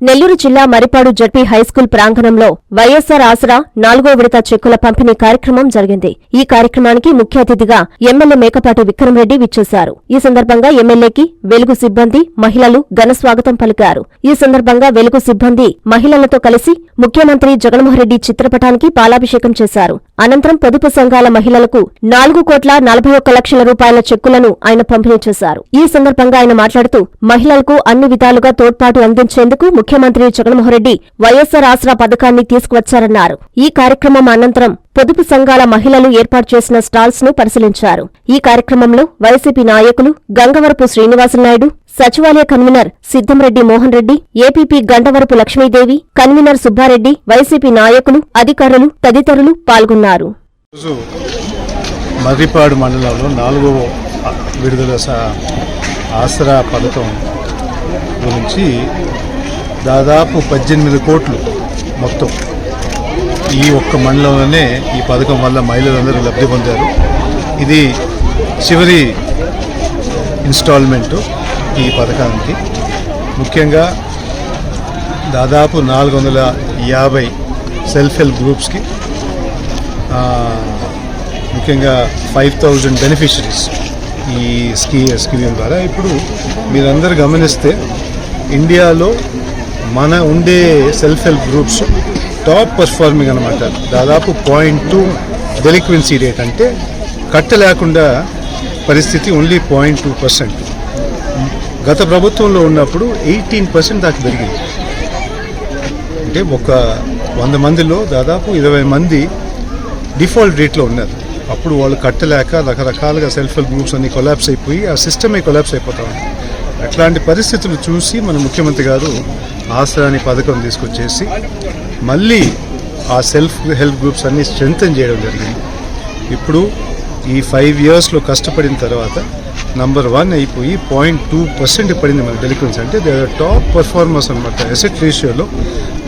నెల్లూరు జిల్లా Marripadu ZP high school ప్రాంగణంలో వైఎస్సార్ ఆసరా నాలుగో విడత చెక్కుల పంపిణీ కార్యక్రమం జరిగింది. ఈ కార్యక్రమానికి ముఖ్య అతిథిగా ఎమ్మెల్యే మేకపాటి విక్రమరెడ్డి విచ్చేశారు. ఈ సందర్భంగా ఎమ్మెల్యేకి వెలుగు సిబ్బంది మహిళలు ఘనస్వాగతం పలికారు. ఈ సందర్భంగా వెలుగు సిబ్బంది మహిళలతో కలిసి ముఖ్యమంత్రి జగన్మోహన్రెడ్డి చిత్రపటానికి పాలాభిషేకం చేశారు. అనంతరం పొదుపు సంఘాల మహిళలకు నాలుగు కోట్ల నలభై ఒక్క లక్షల రూపాయల చెక్కులను ఆయన పంపిణీ చేశారు. ఈ సందర్భంగా ఆయన మాట్లాడుతూ మహిళలకు అన్ని విధాలుగా తోడ్పాటు అందించేందుకు ముఖ్యమంత్రి జగన్మోహన్రెడ్డి వైఎస్సార్ ఆసరా పథకాన్ని తీసుకువచ్చారన్నారు. ఈ కార్యక్రమం అనంతరం పొదుపు సంఘాల మహిళలు ఏర్పాటు చేసిన స్టాల్స్ను పరిశీలించారు. ఈ కార్యక్రమంలో వైసీపీ నాయకులు గంగవరపు శ్రీనివాసనాయుడు సచివాలయ కన్వీనర్ సిద్దంరెడ్డి మోహన్ రెడ్డి ఏపీపీ గంటవరపు లక్ష్మీదేవి కన్వీనర్ సుబ్బారెడ్డి వైసీపీ నాయకులు అధికారులు తదితరులు పాల్గొన్నారు. మర్రిపాడు మండలంలో నాలుగవ విడుదల ఆసరా పథకం గురించి దాదాపు పద్దెనిమిది కోట్లు మొత్తం ఈ ఒక్క మండలంలోనే ఈ పథకం వల్ల మహిళలందరూ లబ్ధి పొందారు. ఇది చివరి ఇన్స్టాల్మెంటు ఈ పథకానికి. ముఖ్యంగా దాదాపు నాలుగు వందల యాభై సెల్ఫ్ హెల్ప్ గ్రూప్స్కి ముఖ్యంగా ఫైవ్ థౌజండ్ బెనిఫిషరీస్ ఈ స్కీ స్కీమ్ ద్వారా. ఇప్పుడు మీరందరూ గమనిస్తే ఇండియాలో మన ఉండే self help groups top performing అనమాట దాదాపు పాయింట్ టూ డెలిక్వెన్సీ రేట్ అంటే కట్ట లేకుండా పరిస్థితి ఓన్లీ పాయింట్ టూ పర్సెంట్ గత ప్రభుత్వంలో ఉన్నప్పుడు ఎయిటీన్ పర్సెంట్ దాకా పెరిగింది. అంటే ఒక వంద మందిలో దాదాపు ఇరవై మంది డిఫాల్ట్ రేట్లో ఉన్నారు. అప్పుడు వాళ్ళు కట్టలేక రకరకాలుగా సెల్ఫ్ హెల్ప్ గ్రూప్స్ అన్ని కొలాప్స్ అయిపోయి ఆ సిస్టమే కొలాప్స్ అయిపోతా ఉంది. అట్లాంటి పరిస్థితులు చూసి మన ముఖ్యమంత్రి గారు ఆసరా అనే పథకం తీసుకొచ్చేసి మళ్ళీ ఆ సెల్ఫ్ హెల్ప్ గ్రూప్స్ అన్ని స్ట్రెంగ్తన్ చేయడం జరిగింది. ఇప్పుడు ఈ ఫైవ్ ఇయర్స్లో కష్టపడిన తర్వాత నంబర్ వన్ అయిపోయి పాయింట్ టూ పర్సెంట్ పడింది మన డెలిక్వెన్సీ. అంటే దే టాప్ పర్ఫార్మర్స్ అనమాట ఎసెట్ రేషియోలో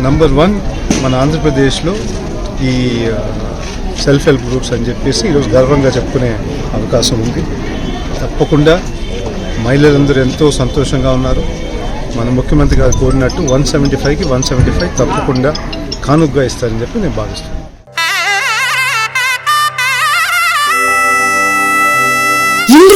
నంబర్ వన్ మన ఆంధ్రప్రదేశ్లో ఈ సెల్ఫ్ హెల్ప్ గ్రూప్స్ అని చెప్పేసి ఈరోజు గర్వంగా చెప్పుకునే అవకాశం ఉంది. తప్పకుండా మహిళలందరూ ఎంతో సంతోషంగా ఉన్నారు. మన ముఖ్యమంత్రి గారు కోరినట్టు వన్ సెవెంటీ ఫైవ్కి వన్ సెవెంటీ ఫైవ్ తప్పకుండా కానుగ్గా ఇస్తారని చెప్పి నేను భావిస్తున్నాను.